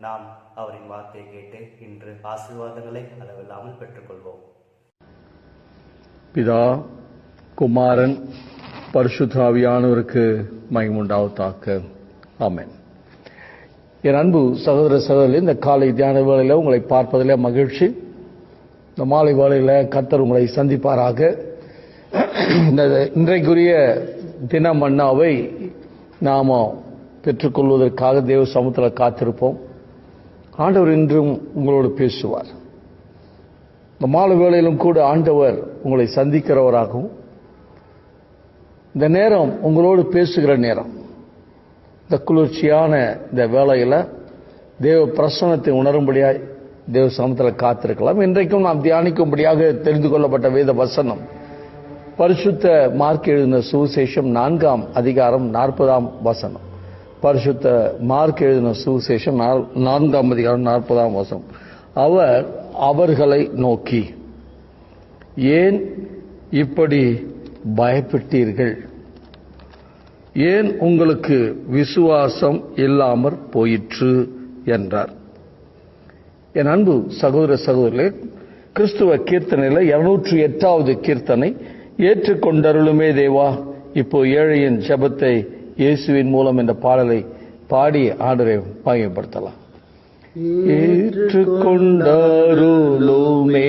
நாம் அவரின் வார்த்தையை கேட்டு இன்று ஆசீர்வாதங்களை அளவில்லாமல் பெற்றுக்கொள்வோம். பிதா குமாரன் பரிசுத்தாவியானவருக்கு மகிமுண்டாவதாக. ஆமேன். என் அன்பு சகோதர சகோதரில் இந்த காலை தியான வேளையில் உங்களை பார்ப்பதில் மகிழ்ச்சி. இந்த மாலை வேளையில் கத்தர் உங்களை சந்திப்பாராக. இந்த இன்றைக்குரிய தினம் அண்ணாவை நாம் பெற்றுக்கொள்வதற்காக தேவ சமூகத்தில் காத்திருப்போம். ஆண்டவர் இன்றும் உங்களோடு பேசுவார். இந்த மாலை வேளையிலும் கூட ஆண்டவர் உங்களை சந்திக்கிறவராகவும் இந்த நேரம் உங்களோடு பேசுகிற நேரம் இந்த குளிர்ச்சியான இந்த வேலையில் தேவ பிரசனத்தை உணரும்படியாய் தேவ சமத்தில் காத்திருக்கலாம். இன்றைக்கும் நாம் தியானிக்கும்படியாக தெரிந்து கொள்ளப்பட்ட வேத வசனம் பரிசுத்த மார்க் எழுதின சுவிசேஷம் நான்காம் அதிகாரம் நாற்பதாம் வசனம். பரிசுத்த மார்க் எழுதின சுவிசேஷம் நான்காம் அதிகாரம் நாற்பதாம் வசம் அவர் அவர்களை நோக்கி ஏன் இப்படி பயப்பட்டீர்கள்? ஏன் உங்களுக்கு விசுவாசம் இல்லாமற் போயிற்று? என்றார். என் அன்பு சகோதர சகோதரர்களே கிறிஸ்துவ கீர்த்தனையில் இருநூற்றி எட்டாவது கீர்த்தனை ஏற்றுக்கொண்டருளுமே தேவா. இப்போ ஏழையின் ஜெபத்தை இயேசுவின் மூலம் இந்த பாடலை பாடி ஆண்டரை மகிமைப்படுத்தலாம். ஏற்றுக்கொண்டாருளுமே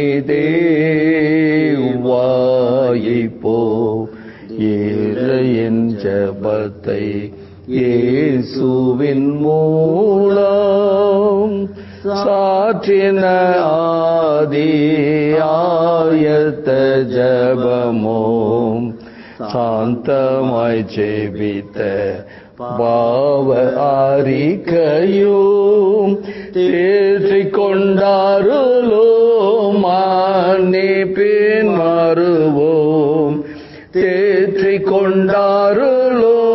தேவாயை போ ஏழையின் ஜபத்தை இயேசுவின் மூலம் சாற்றின ஆதி ஆயத்த ஜபமோம் சாந்தமாய் ஜெபித்த பாவ ஆரிக்கையும் தேற்றி கொண்டாருளோம் மன்னிப்பின் மறுவோம் தேற்றிக் கொண்டாருளோம்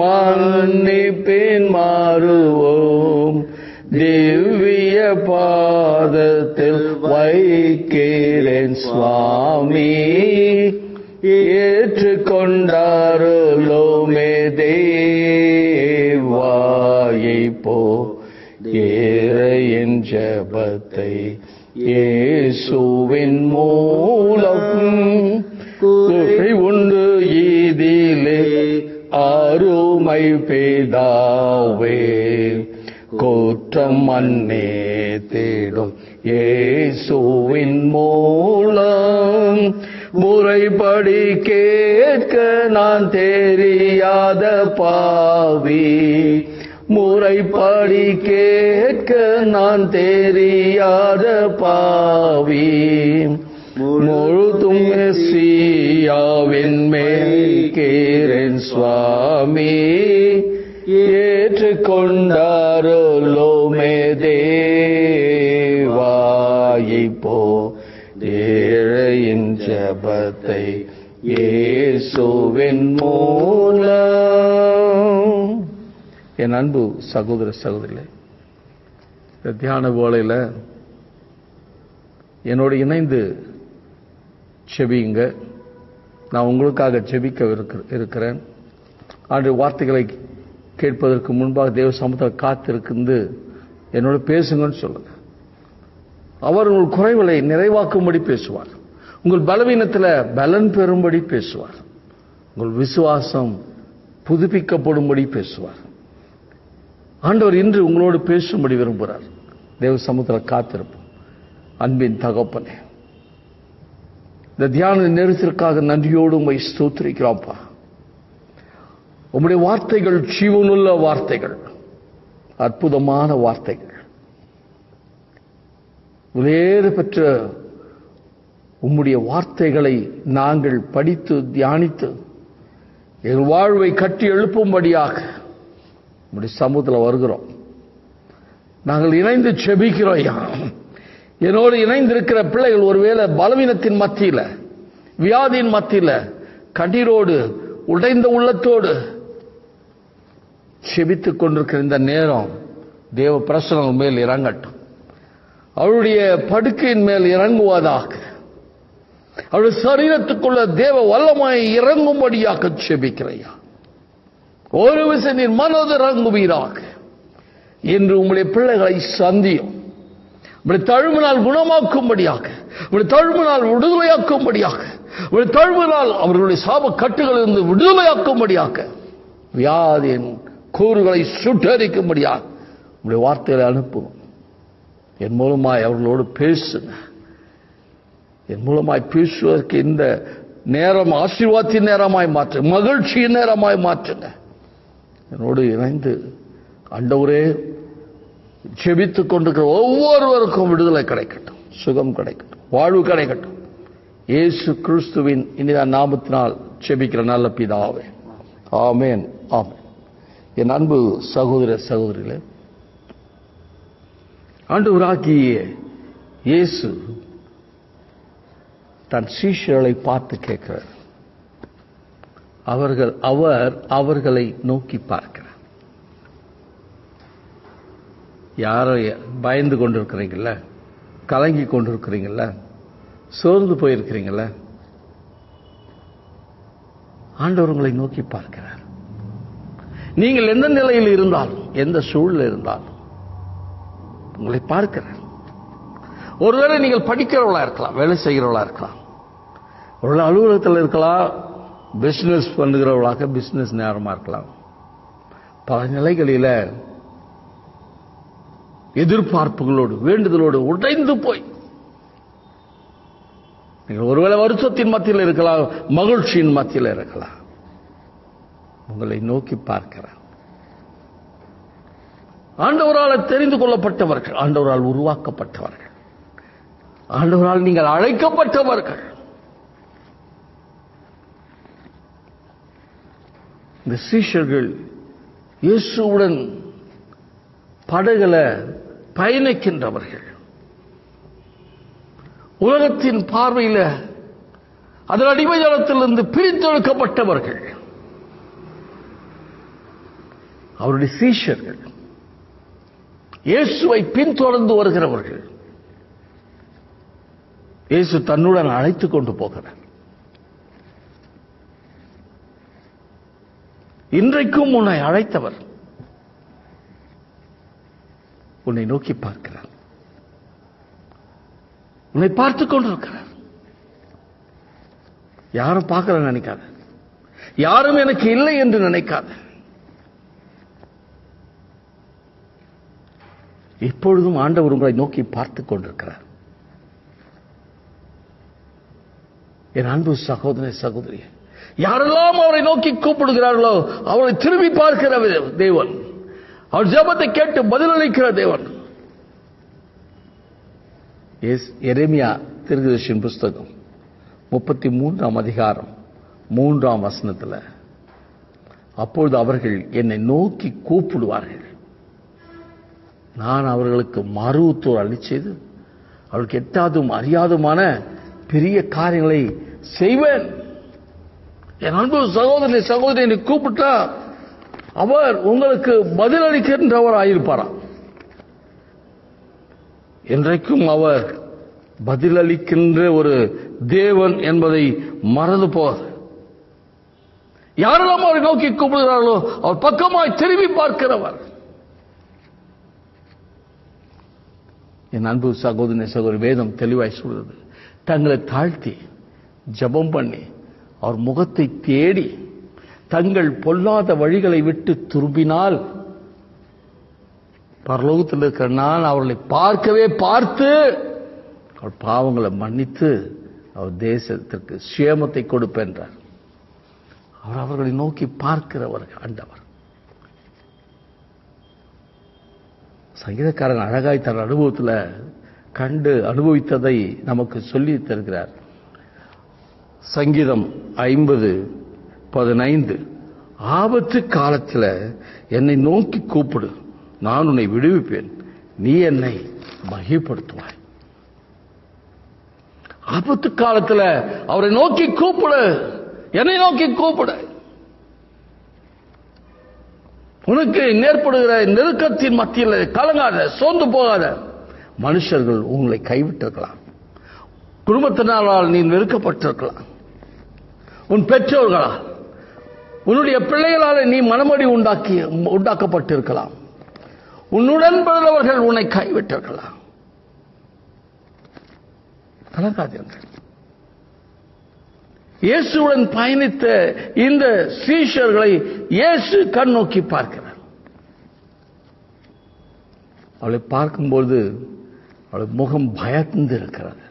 மன்னிப்பின் மாறுவோம் திவ்ய பாதத்தில் வைக்கிறேன் சுவாமி ஏற்று ஏற்றுக்கொண்டாருளோமே தேவாயை போ. ஏறையின் ஜபத்தை இயேசுவின் மூலம். குறை உண்டு இதிலே அருமை பேதாவே குற்றம் மன்னே தேடும் இயேசுவின் மூலம். முறைப்படி கேட்க நான் தெரியாத பாவி. முறைப்படி கேட்க நான் தெரியாத பாவி. முழுதும் மெஸ்ஸியாவின் மேற்கேரன் சுவாமி. ஏற்றுக்கொண்டாரோ ஜபத்தை இயேசுவின் மூலம். என் அன்பு சகோதர சகோதரிகளே இந்த தியான வேளையில் என்னோடு இணைந்து செபியுங்க. நான் உங்களுக்காக செபிக்க இருக்கிறேன். ஆண்டு வார்த்தைகளை கேட்பதற்கு முன்பாக தேவ சமூகத்தில் காத்திருந்து என்னோடு பேசுங்கன்னு சொல்லுங்க. அவர் உங்கள் குறைகளை நிறைவாக்கும்படி பேசுவார். உங்கள் பலவீனத்தில் பலன் பெறும்படி பேசுவார். உங்கள் விசுவாசம் புதுப்பிக்கப்படும்படி பேசுவார். ஆண்டவர் இன்று உங்களோடு பேசும்படி விரும்புகிறார். தேவ சமுத்திரம் காத்திருப்போம். அன்பின் தகப்பனே இந்த தியான நேரத்திற்காக நன்றியோடு உண்மை ஸ்தோத்திரிக்கிறோம்ப்பா உம்முடைய வார்த்தைகள் ஜீவனுள்ள வார்த்தைகள் அற்புதமான வார்த்தைகள். வேறு பெற்ற உம்முடைய வார்த்தைகளை நாங்கள் படித்து தியானித்து எங்கள் வாழ்வை கட்டி எழுப்பும்படியாக உம்முடைய சமூகத்தில் வருகிறோம். நாங்கள் இணைந்து செபிக்கிறோம் என்னோடு இணைந்திருக்கிற பிள்ளைகள் ஒருவேளை பலவீனத்தின் மத்தியில் வியாதியின் மத்தியில் கண்ணீரோடு உடைந்த உள்ளத்தோடு செபித்துக் கொண்டிருக்கிற இந்த நேரம் தேவ பிரசனம் மேல் இறங்கட்டும். அவருடைய படுக்கையின் மேல் இறங்குவதாக அவருடைய சரீரத்துக்குள்ள தேவ வல்லமாய் இறங்கும்படியாக செபிக்கிறையா? ஒரு விஷயம் நீர் மனது இறங்குவீராக. என்று உங்களுடைய பிள்ளைகளை சந்தியும். உங்களுடைய தழுவினால் குணமாக்கும்படியாக உங்களுடைய தழுவினால் விடுதலையாக்கும்படியாக உங்களுடைய தழுவினால் அவர்களுடைய சாப கட்டுகளிலிருந்து விடுதலையாக்கும்படியாக வியாதியின் கூறுகளை சுட்டரிக்கும்படியாக உங்களுடைய வார்த்தைகளை அனுப்பும் என் மூலமாய் அவர்களோடு பேசுங்க. என் மூலமாய் பேசுவதற்கு இந்த நேரம் ஆசீர்வாதத்தின் நேரமாய் மாற்று மகிழ்ச்சியின் நேரமாய் மாற்றுங்க என்னோடு இணைந்து அண்டவரே செபித்துக் கொண்டிருக்கிற ஒவ்வொருவருக்கும் விடுதலை கிடைக்கட்டும் சுகம் கிடைக்கட்டும் வாழ்வு கிடைக்கட்டும். இயேசு கிறிஸ்துவின் இனிதான் நாமத்தினால் செபிக்கிற நல்ல பிதாவே. ஆமேன் ஆமேன். என் அன்பு சகோதர சகோதரிகளே ஆண்டு ஆண்டவராகிய இயேசு தன் சீஷர்களை பார்த்து கேட்கிறார். அவர்கள் அவர் அவர்களை நோக்கி பார்க்கிறார். யாரோ பயந்து கொண்டிருக்கிறீங்கள கலங்கி கொண்டிருக்கிறீங்கள சோர்ந்து போயிருக்கிறீங்கள ஆண்டவர் உங்களை நோக்கி பார்க்கிறார். நீங்கள் எந்த நிலையில் இருந்தாலும் எந்த சூழலில் இருந்தாலும் உங்களை பார்க்கிறார். ஒருவேளை நீங்கள் படிக்கிறவளா இருக்கலாம் வேலை செய்கிறவளா இருக்கலாம். ஒரு அலுவலகத்தில் இருக்கலாம் பிசினஸ் பண்ணுகிறவர்களாக பிஸ்னஸ் நேரமா இருக்கலாம். பல நிலைகளில் எதிர்பார்ப்புகளோடு வேண்டுதலோடு உடைந்து போய். நீங்கள் ஒருவேளை வருத்தத்தின் மத்தியில் இருக்கலாம் மகிழ்ச்சியின் மத்தியில் இருக்கலாம். உங்களை நோக்கி பார்க்கிறார். ஆண்டவரால் தெரிந்து கொள்ளப்பட்டவர்கள் ஆண்டவரால் உருவாக்கப்பட்டவர்கள். ஆண்டவரால் நீங்கள் அழைக்கப்பட்டவர்கள். இந்த சீஷர்கள் இயேசுவுடன் படகுல பயணிக்கின்றவர்கள். உலகத்தின் பார்வையில் அதன் அடிமைதளத்திலிருந்து பிரித்தெடுக்கப்பட்டவர்கள். அவருடைய சீஷர்கள். இயேசுவை பின்தொடர்ந்து வருகிறவர்கள். இயேசு தன்னுடன் அழைத்துக் கொண்டு போகிறார். இன்றைக்கும் உன்னை அழைத்தவர் உன்னை நோக்கி பார்க்கிறார். உன்னை பார்த்துக் கொண்டிருக்கிறார். யாரும் பார்க்கல நினைக்காத. யாரும் எனக்கு இல்லை என்று நினைக்காத. இப்பொழுதும் ஆண்டவர் உங்களை நோக்கி பார்த்துக் கொண்டிருக்கிறார். என் அன்பு சகோதர சகோதரி யாரெல்லாம் அவரை நோக்கி கூப்பிடுகிறார்களோ அவரை திரும்பி பார்க்கிற தேவன். அவர் ஜபத்தை கேட்டு பதிலளிக்கிற தேவன். எஸ் எரேமியா திருதர்ஷின் புஸ்தகம் முப்பத்தி மூன்றாம் அதிகாரம் மூன்றாம் வசனத்தில். அப்பொழுது அவர்கள் என்னை நோக்கி கூப்பிடுவார்கள். நான் அவர்களுக்கு மருவத்தோர் அளிச்சது அவர்களுக்கு எட்டாதும் அறியாதுமான பெரிய காரியங்களை செய்வேன். என் அன்பு சகோதரி சகோதரி கூப்பிட்டா அவர் உங்களுக்கு பதிலளிக்கின்றவர் ஆயிருப்பாராம். இன்றைக்கும் அவர் பதிலளிக்கின்ற ஒரு தேவன் என்பதை மறந்து போகாது. யாரெல்லாம் அவரை நோக்கி கூப்பிடுகிறார்களோ அவர் பக்கமாய் திரும்பி பார்க்கிறவர். என் அன்பு சகோதரி சகோதரி வேதம் தெளிவாய் சொல்கிறது. தங்களை தாழ்த்தி ஜபம் பண்ணி அவர் முகத்தை தேடி தங்கள் பொல்லாத வழிகளை விட்டு திரும்பினால் பரலோகத்தில் இருக்கிற நான் அவர்களை பார்க்கவே பார்த்து அவர் பாவங்களை மன்னித்து அவர் தேசத்திற்கு சேமத்தை கொடுப்பென்றார். அவர் அவர்களை நோக்கி பார்க்கிறவர் ஆண்டவர். சங்கீதக்காரன் அழகாய் தன் அனுபவத்தில் கண்டு அனுபவித்ததை நமக்கு சொல்லி தருகிறார். சங்கீதம் ஐம்பது பதினைந்து. ஆபத்து காலத்தில் என்னை நோக்கி கூப்பிடு. நான் உன்னை விடுவிப்பேன். நீ என்னை மகிப்படுத்துவாய் ஆபத்து காலத்துல அவரை நோக்கி கூப்பிடு. என்னை நோக்கி கூப்பிடு. உனக்கு நேர்படுகிற நெருக்கத்தின் மத்தியில் கலங்காத சோர்ந்து போகாத மனுஷர்கள் உங்களை கைவிட்டிருக்கலாம். குடும்பத்தினரால் நீ வெறுக்கப்பட்டிருக்கலாம். உன் பெற்றோர்களால் உன்னுடைய பிள்ளைகளால் நீ மனமடி உண்டாக்கி உண்டாக்கப்பட்டிருக்கலாம். உன்னுடன் பிறந்தவர்கள் உன்னை கைவிட்டிருக்கலாம். கலங்காதீர்கள். இயேசுடன் பயணித்த இந்த சீஷர்களை இயேசு கண் நோக்கி பார்க்கிறார். அவளை பார்க்கும்போது அவள் முகம் பயந்து இருக்கிறது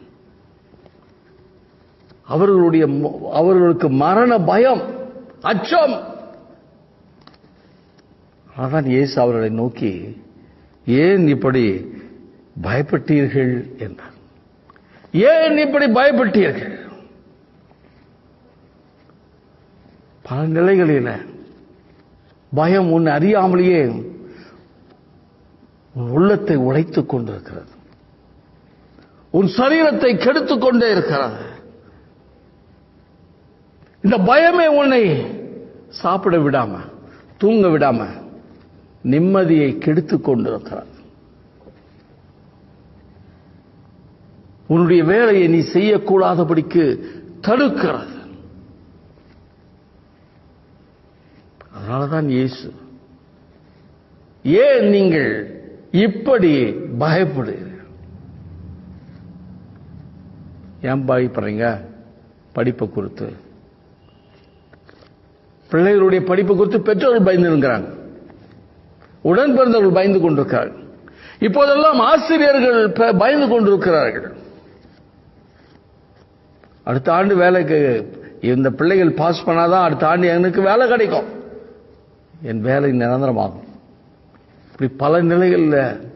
அவர்களுடைய அவர்களுக்கு மரண பயம் அச்சம். அதான் இயேசு அவர்களை நோக்கி ஏன் இப்படி பயப்பட்டீர்கள்? என்றார். ஏன் இப்படி பயப்பட்டீர்கள்? பல நிலைகளில் பயம் உன் அறியாமலேயே உன் உள்ளத்தை உழைத்துக் கொண்டிருக்கிறது. உன் சரீரத்தை கெடுத்துக் கொண்டே இருக்கிறது. இந்த பயமே உன்னை சாப்பிட விடாம தூங்க விடாம நிம்மதியை கெடுத்து கொண்டிருக்கிறார். உன்னுடைய வேலையை நீ செய்யக்கூடாதபடிக்கு தடுக்கிறது. அதனாலதான் இயேசு ஏன் நீங்கள் இப்படி பயப்படுகிறீர்கள்? ஏன் பயப்படுறீங்க? படிப்பை குறித்து. பிள்ளைகளுடைய படிப்பு குறித்து பெற்றோர்கள் பயந்துருக்கிறாங்க உடன் பிறந்தவர்கள் பயந்து கொண்டிருக்கிறார்கள். இப்போதெல்லாம் ஆசிரியர்கள் பயந்து கொண்டிருக்கிறார்கள். அடுத்த ஆண்டு வேலைக்கு இந்த பிள்ளைகள் பாஸ் பண்ணாதான் அடுத்த ஆண்டு எனக்கு வேலை கிடைக்கும். என் வேலை நிரந்தரமாகும். இப்படி பல நிலைகளில்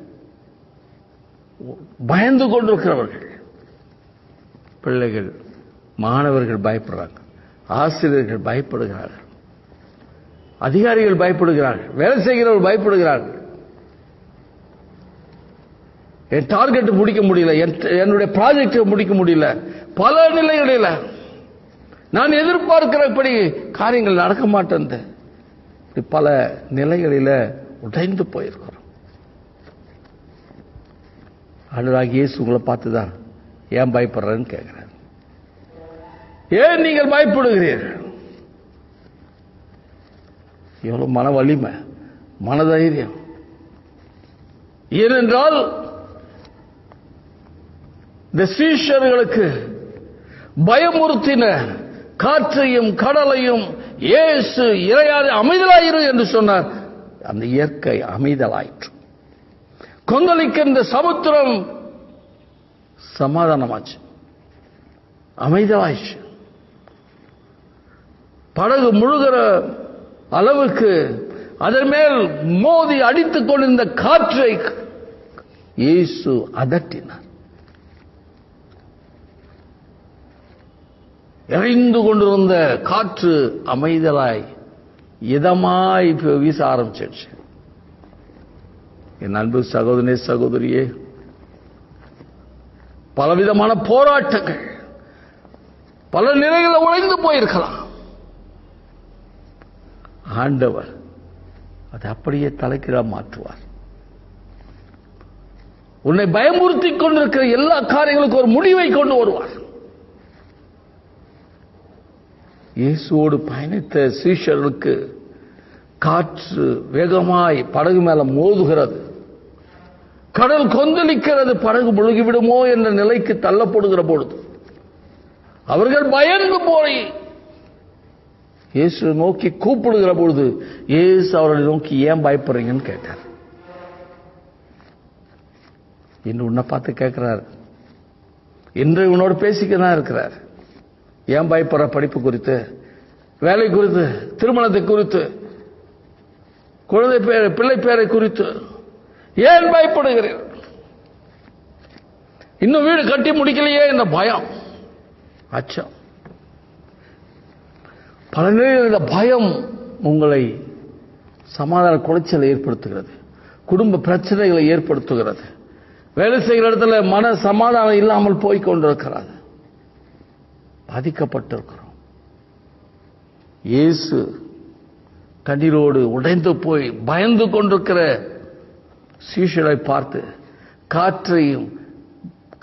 பயந்து கொண்டிருக்கிறவர்கள். பிள்ளைகள் மாணவர்கள் பயப்படுறாங்க. ஆசிரியர்கள் பயப்படுகிறார்கள். அதிகாரிகள் பயப்படுகிறார்கள் வேலை செய்கிறவர்கள் பயப்படுகிறார்கள். என் டார்கெட் முடிக்க முடியல என் என்னுடைய ப்ராஜெக்ட் முடிக்க முடியல பல நிலைகளில் நான் எதிர்பார்க்கிறபடி காரியங்கள் நடக்க மாட்டேன் பல நிலைகளில் உடைந்து போயிருக்கிறோம். ஆண்டவராகிய இயேசு உங்களை பார்த்துதான் ஏன் பயப்படுறேன்னு கேட்குறாரு. ஏன் நீங்கள் பயப்படுகிறீர்கள்? எவ்வளவு மன வலிமை மனதைரியம் ஏனென்றால் இந்த சீஷர்களுக்கு பயமுறுத்தின காற்றையும் கடலையும் ஏசு இறையாது அமைதலாயிரு என்று சொன்னார். அந்த இயற்கை அமைதலாயிற்று. கொந்தளிக்கின்ற சமுத்திரம் சமாதானமாச்சு. அமைதலாயிற்று. படகு முழுகிற அளவுக்கு அதன் மேல் மோதி அடித்துக் கொண்டிருந்த காற்றை இயேசு அதட்டினார். எறிந்து கொண்டிருந்த காற்று அமைதலாய் இதமாய் வீச ஆரம்பிச்சிடுச்சு என் அன்பு சகோதரனே சகோதரியே பலவிதமான போராட்டங்கள் பல நிலைகளில் உழைந்து போயிருக்கலாம். ஆண்டவர் அதை அப்படியே தலைக்கீழா மாற்றுவார். உன்னை பயமுறுத்தி கொண்டிருக்கிற எல்லா காரியங்களுக்கும் ஒரு முடிவை கொண்டு வருவார். இயேசுவோடு பயணித்த சீஷர்களுக்கு காற்று வேகமாய் படகு மேல மோதுகிறது. கடல் கொந்தளிக்கிறது படகு முழுகிவிடுமோ என்ற நிலைக்கு தள்ளப்படுகிற பொழுது அவர்கள் பயந்து போய் இயேசு நோக்கி கூப்பிடுகிற பொழுது இயேசு அவர்களை நோக்கி ஏன் பயப்படுறீங்கன்னு கேட்டார். இன்று உன்னை பார்த்து கேட்கிறார். இன்று உன்னோடு பேசிக்க தான் இருக்கிறார். ஏன் பயப்படுற படிப்பு குறித்து வேலை குறித்து திருமணத்தை குறித்து குழந்தை பேர் பிள்ளை பேரை குறித்து ஏன் பயப்படுகிறீர்? இன்னும் வீடு கட்டி முடிக்கலையே இந்த பயம். அச்சம். பல நிலையில் இந்த பயம் உங்களை சமாதான குலைச்சலை ஏற்படுத்துகிறது. குடும்ப பிரச்சனைகளை ஏற்படுத்துகிறது. வேலை செய்கிற இடத்துல மன சமாதானம் இல்லாமல் போய் கொண்டிருக்கிறது பாதிக்கப்பட்டிருக்கிறோம். இயேசு கண்ணீரோடு உடைந்து போய் பயந்து கொண்டிருக்கிற சீஷரை பார்த்து காற்றையும்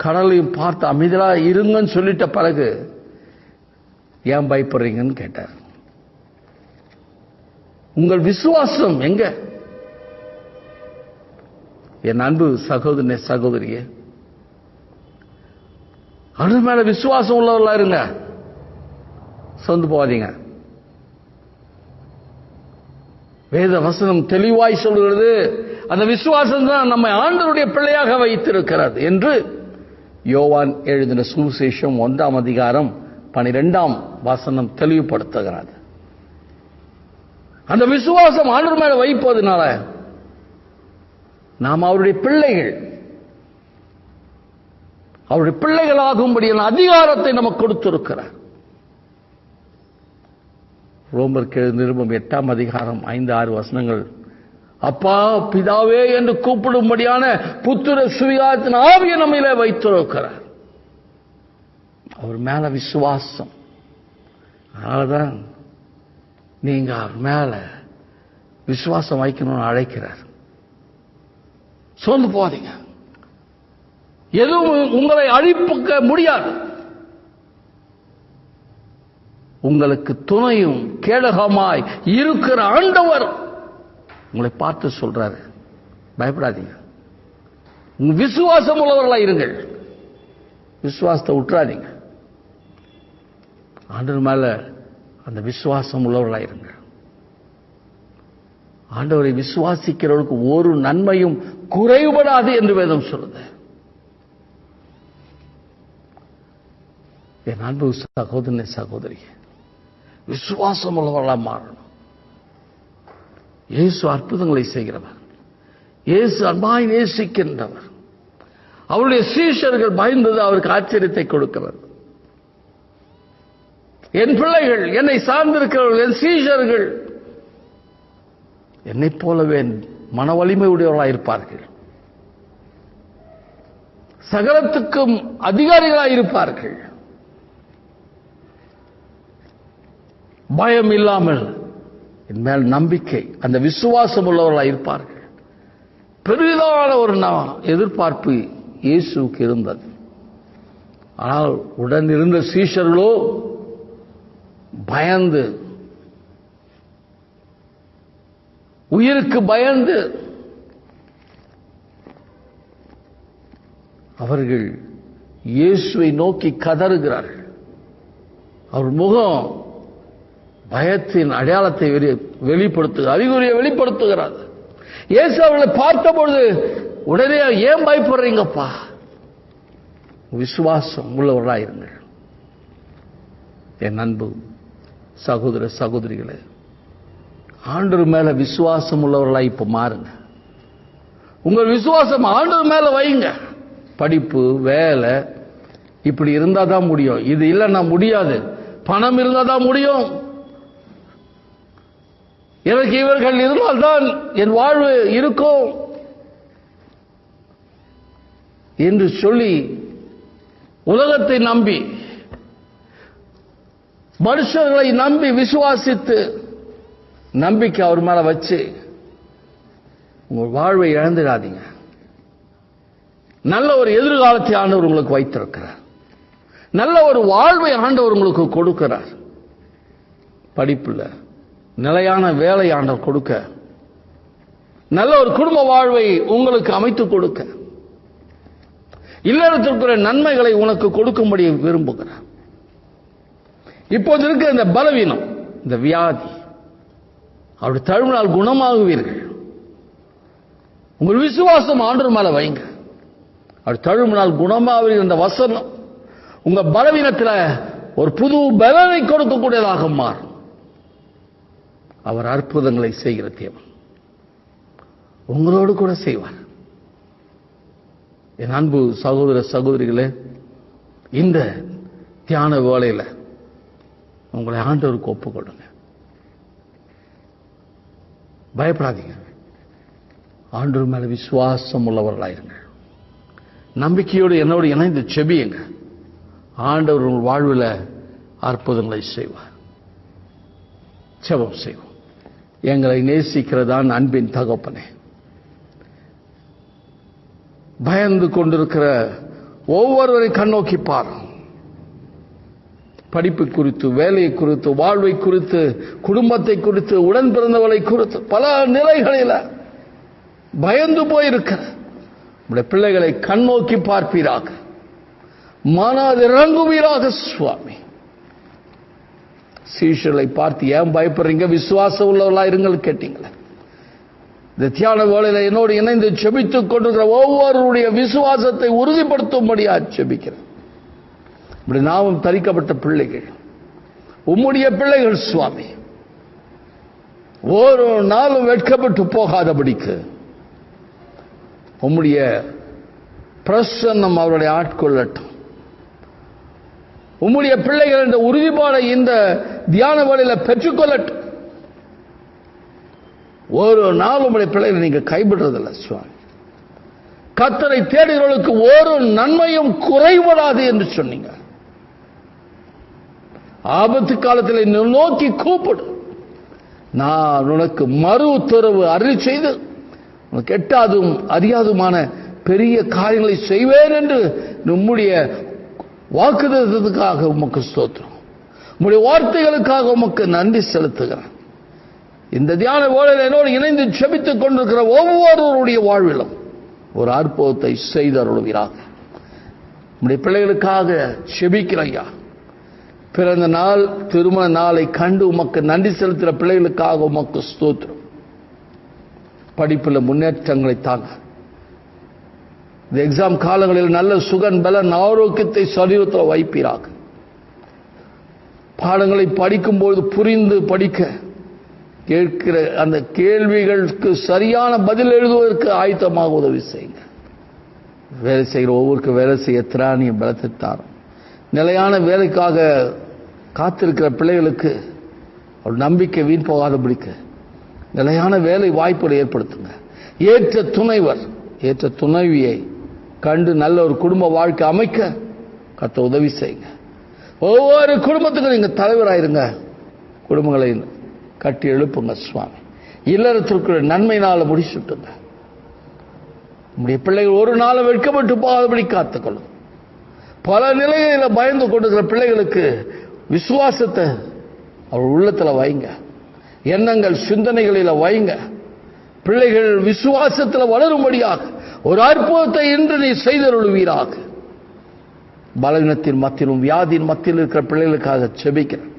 கடலையும் பார்த்து அமைதியாக இருங்கன்னு சொல்லிட்ட பிறகு ஏன் பயப்படுறீங்கன்னு கேட்டார். உங்கள் விசுவாசம் எங்க? என் அன்பு சகோதரனே சகோதரியே அது மேல விசுவாசம் உள்ளவர்களா இருங்க. சொந்து போகாதீங்க. வேத வசனம் தெளிவாய் சொல்கிறது அந்த விசுவாசம் தான் நம்மை ஆண்டருடைய பிள்ளையாக வைத்திருக்கிறது என்று யோவான் எழுதின சுவிசேஷம் ஒன்றாம் அதிகாரம் பனிரெண்டாம் வசனம் தெளிவுபடுத்துகிறது அந்த விசுவாசம் ஆண்டவர் மேல வைப்பதனால நாம் அவருடைய பிள்ளைகள் அவருடைய பிள்ளைகளாகும்படியான அதிகாரத்தை நமக்கு கொடுத்திருக்கிறார். ரோமர் நிருபம் எட்டாம் அதிகாரம் ஐந்து ஆறு வசனங்கள். அப்பா பிதாவே என்று கூப்பிடும்படியான புத்திர சுவிகாரத்தின் ஆவிய நம்மிலே வைத்திருக்கிறார். அவர் மேல விசுவாசம். அதனாலதான் நீங்க அவர் மேல விசுவாசம் வைக்கணும்னு அழைக்கிறார். சோர்ந்து போகாதீங்க. எதுவும் உங்களை அழிப்புக்க முடியாது. உங்களுக்கு துணையும் கேடகமாய் இருக்கிற ஆண்டவர் உங்களை பார்த்து சொல்றாரு. பயப்படாதீங்க. உங்க விசுவாசம் உள்ளவர்களா இருங்கள். விசுவாசத்தை விட்டுறாதீங்க ஆண்டவர் மேல அந்த விசுவாசம் உள்ளவர்களாக இருங்க ஆண்டவரை விசுவாசிக்கிறவர்களுக்கு ஒரு நன்மையும் குறைபடாது என்று வேதம் சொல்லுது. என் அன்பு சகோதரனே சகோதரி விசுவாசம் உள்ளவர்களா மாறணும். இயேசு அற்புதங்களை செய்கிறவர். இயேசு அன்பாய் நேசிக்கின்றவர். அவருடைய சீஷர்கள் பயந்தது அவருக்கு ஆச்சரியத்தை கொடுக்கிறது என் பிள்ளைகள் என்னை சார்ந்திருக்கிறவர்கள் என் சீஷர்கள் என்னை போலவே மன வலிமை உடையவர்களாக இருப்பார்கள். சகலத்துக்கும் அதிகாரிகளாக இருப்பார்கள். பயம் இல்லாமல் என் மேல் நம்பிக்கை அந்த விசுவாசம் உள்ளவர்களாக இருப்பார்கள். பெரிதான ஒரு நா- எதிர்பார்ப்பு இயேசுவுக்கு இருந்தது. ஆனால் உடன் இருந்த சீஷர்களோ பயந்து. உயிருக்கு பயந்து. அவர்கள் இயேசுவை நோக்கி கதறுகிறார்கள். அவர் முகம் பயத்தின் அடையாளத்தை வெளி- வெளிப்படுத்து அறிகுறியை வெளிப்படுத்துகிறார். இயேசு அவர்களை பார்த்தபொழுது உடனே ஏன் பயப்படுறீங்கப்பா? விசுவாசம் உள்ளவர்களாயிருங்கள். என் அன்பு சகோதர சகோதரிகளே ஆண்டவர் மேல விசுவாசம் உள்ளவர்களா இப்ப மாறுங்க. உங்கள் விசுவாசம் ஆண்டவர் மேல வைங்க. படிப்பு வேலை இப்படி இருந்தா தான் முடியும். இது இல்லைன்னா முடியாது. பணம் இருந்தா தான் முடியும். எனக்கு இவர்கள் இருந்தால்தான் என் வாழ்வு இருக்கும். என்று சொல்லி உலகத்தை நம்பி மனுஷர்களை நம்பி விசுவாசித்து நம்பிக்கை அவர் மேல வச்சு உங்கள் வாழ்வை இழந்துடாதீங்க. நல்ல ஒரு எதிர்காலத்தை ஆண்டவர் உங்களுக்கு வைத்திருக்கிறார். நல்ல ஒரு வாழ்வை ஆண்டவர் உங்களுக்கு கொடுக்கிறார். படிப்புல நிலையான வேலை ஆண்டவர் கொடுக்க நல்ல ஒரு குடும்ப வாழ்வை உங்களுக்கு அமைத்துக் கொடுக்க இல்லறத்திற்குரிய நன்மைகளை உனக்கு கொடுக்கும்படி விரும்புகிறார். இப்போது இருக்க இந்த பலவீனம் இந்த வியாதி அப்படி தழுவினால் குணமாகுவீர்கள். உங்கள் விசுவாசம் ஆண்டு மேல வைங்க. அப்படி தழுவினால் குணமாகுவீர்கள் இந்த வசனம் உங்க பலவீனத்தில் ஒரு புது பலனை கொடுக்கக்கூடியதாக மாறும். அவர் அற்புதங்களை செய்கிற தேவன். உங்களோடு கூட செய்வார். என் அன்பு சகோதர சகோதரிகளே இந்த தியான வேலையில் உங்களை ஆண்டவருக்கு ஒப்புக்கொள்ளுங்க பயப்படாதீங்க. ஆண்டவர் மேல விசுவாசம் உள்ளவர்களாயிருங்க. நம்பிக்கையோடு என்னோடு இணைந்து செபியுங்க. ஆண்டவர் உங்கள் வாழ்வில் அற்புதங்களை செய்வார். செபம் செய்வோம். எங்களை நேசிக்கிறதான் அன்பின் தகப்பனே. பயந்து கொண்டிருக்கிற ஒவ்வொருவரை கண்ணோக்கி பாரும் படிப்பு குறித்து வேலையை குறித்து வாழ்வை குறித்து குடும்பத்தை குறித்து உடன் பிறந்தவளை குறித்து பல நிலைகளில் பயந்து போயிருக்கிற உடைய பிள்ளைகளை கண்ணோக்கி பார்ப்பீராக. மனதிறங்குவீராக சுவாமி. சீஷர்களை பார்த்து ஏன் பயப்படுறீங்க? விசுவாசம் உள்ளவர்களா இருங்கள் கேட்டீங்களே. இந்த தியான வேளையில என்னோடு இணைந்து செபித்துக் கொண்டிருக்கிற ஒவ்வொருடைய விசுவாசத்தை உறுதிப்படுத்தும்படியா செபிக்கிறேன். இப்படி நாமும் தரிக்கப்பட்ட பிள்ளைகள். உம்முடைய பிள்ளைகள் சுவாமி. ஒரு நாளும் வெட்கப்பட்டு போகாதபடிக்கு உம்முடைய பிரசன்னம் அவருடைய ஆட்கொள்ளட்டும். உம்முடைய பிள்ளைகள் இந்த உறுதிப்பாடை இந்த தியான வேளையில பெற்றுக்கொள்ளட்டும். ஒரு நாள் உங்களுடைய பிள்ளைகளை நீங்க கைவிடுறதில்ல சுவாமி. கத்தரை தேடுகிறவர்களுக்கு ஒரு நன்மையும் குறைவடாது என்று சொன்னீங்க. ஆபத்து காலத்தில் என்னை நோக்கி கூப்பிடு. நான் உனக்கு மறு உத்தரவு அருள் செய்து உனக்கு எட்டாதும் அறியாதுமான பெரிய காரியங்களை செய்வேன் என்று நம்முடைய வாக்குதத்துக்காக உமக்கு ஸ்தோத்திரம். உங்களுடைய வார்த்தைகளுக்காக உமக்கு நன்றி செலுத்துகிறேன். இந்த தியான வேளையில் என்னோடு இணைந்து செபித்துக் கொண்டிருக்கிற ஒவ்வொருவருடைய வாழ்விலும் ஒரு அற்புதத்தை செய்தருள்வீராக. நம்முடைய பிள்ளைகளுக்காக செபிக்கிறையா பிறந்த நாள் திருமண நாளை கண்டு உமக்கு நன்றி செலுத்துகிற பிள்ளைகளுக்காக உமக்கு ஸ்தோத்திரம். படிப்பில் முன்னேற்றங்களை தாங்க. இந்த எக்ஸாம் காலங்களில் நல்ல சுகன் பலன் ஆரோக்கியத்தை சரீரத்தில் வைப்பீராக. பாடங்களை படிக்கும்போது புரிந்து படிக்க கேட்கிற அந்த கேள்விகளுக்கு சரியான பதில் எழுதுவதற்கு ஆயத்தமாக உதவி செய்யுங்க. வேலை செய்கிற ஒவ்வொருக்கும் வேலை செய்ய திராணிய பலத்தை தாரும் நிலையான வேலைக்காக காத்திருக்கிற பிள்ளைகளுக்கு ஒரு நம்பிக்கை வீண் போகாதபடிக்கு நிலையான வேலை வாய்ப்புகளை ஏற்படுத்துங்க. ஏற்ற துணைவர் ஏற்ற துணைவியை கண்டு நல்ல ஒரு குடும்ப வாழ்க்கை அமைக்க கத்த உதவி செய்யுங்க. ஒவ்வொரு குடும்பத்துக்கும் நீங்க தலைவராயிருங்க. குடும்பங்களை கட்டி எழுப்புங்க சுவாமி. இல்லறத்திற்குள்ள நன்மையினால முடிச்சுட்டுங்க நம்முடைய பிள்ளைகள் ஒரு நாளும் வெட்கப்பட்டு போகாதபடி காத்துக்கொள்ளும் பல நிலைகளில் பயந்து கொண்டிருக்கிற பிள்ளைகளுக்கு விசுவாசத்தை அவர் உள்ளத்தில் வைங்க. எண்ணங்கள் சிந்தனைகளில் வைங்க. பிள்ளைகள் விசுவாசத்தில் வளரும்படியாக ஒரு அற்புதத்தை இன்று நீ செய்தருள்வீராக. பலவீனத்தின் மத்தியிலும் வியாதியின் மத்தியில் இருக்கிற பிள்ளைகளுக்காக செபிக்கிறேன்.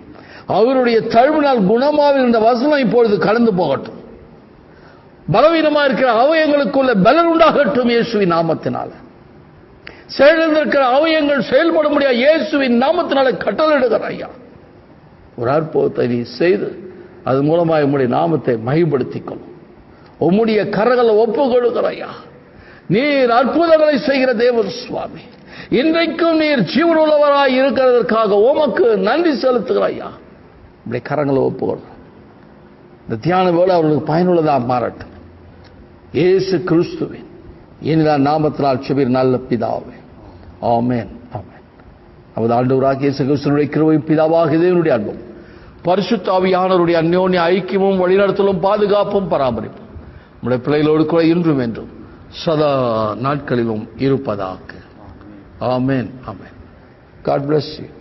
அவருடைய தழுவினால் குணமாக இருந்த வசனம் இப்பொழுது கடந்து போகட்டும். பலவீனமாக இருக்கிற அவயங்களுக்குள்ள பலன் உண்டாகட்டும் இயேசுவின் நாமத்தினால. செயலிருந்திருக்கிற அவயங்கள் செயல்பட முடியாது. இயேசுவின் நாமத்தினால கட்டளையிடுகிற ஐயா. ஒரு அற்புதத்தை நீ செய்து அது மூலமாக உம்முடைய நாமத்தை மகிப்படுத்திக் கொள்ளும் உம்முடைய கரங்களை ஒப்பு கொடுக்கிற ஐயா. நீர் அற்புதங்களை செய்கிற தேவர் சுவாமி. இன்றைக்கும் நீர் ஜீவனுள்ளவராய் இருக்கிறதற்காக உமக்கு நன்றி செலுத்துகிற ஐயா. இப்படி கரங்களை ஒப்புக்கொள்ளும் இந்த தியான வேலை அவர்களுக்கு பயனுள்ளதாக மாறட்டும். இயேசு கிறிஸ்துவின் இனிதான் நாமத்தினால் சுபீர் நல்ல பிதாவே. ஆமேன். ஆமேன். நமது ஆண்டவராகிய சகோசனுடைய கிருவை பிதாவாக இதனுடைய அன்பும் பரிசுத்தாவியானவருடைய அந்யோன்ய ஐக்கியமும் வழிநடத்தலும் பாதுகாப்பும் பராமரிப்பும் நம்முடைய பிள்ளைகளோடு கூட இன்றும் என்றும் சதா நாட்களிலும் இருப்பதாக. ஆமேன். ஆமேன். காட் பிளஸ்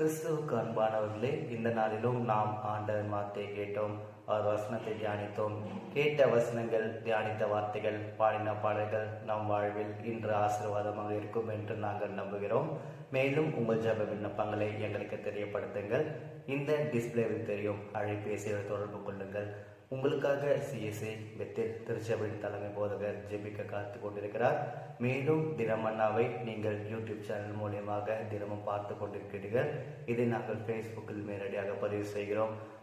கிறிஸ்துவுக்கு அன்பானவர்களே இந்த நாளிலும் நாம் ஆண்டவர் வார்த்தையை கேட்டோம். வசனத்தை தியானித்தோம். கேட்ட வசனங்கள் தியானித்த வார்த்தைகள் பாடின பாடல்கள் நம் வாழ்வில் இன்று ஆசீர்வாதமாக இருக்கும் என்று நாங்கள் நம்புகிறோம். மேலும் உங்கள் ஜப விண்ணப்பங்களை எங்களுக்கு தெரியப்படுத்துங்கள். இந்த டிஸ்பிளேவில் தெரியும். அழைப்பேசியில் தொடர்பு கொள்ளுங்கள். உங்களுக்காக சிஎஸ்ஐ பெத்தில் திருச்சபையின் தலைமை போதகர் ஜெபிக்க காத்து கொண்டிருக்கிறார். மேலும் தினமன்னாவை நீங்கள் யூடியூப் சேனல் மூலியமாக தினமும் பார்த்து கொண்டிருக்கிறீர்கள். இதை நாங்கள் ஃபேஸ்புக்கில் நேரடியாக பதிவு செய்கிறோம்.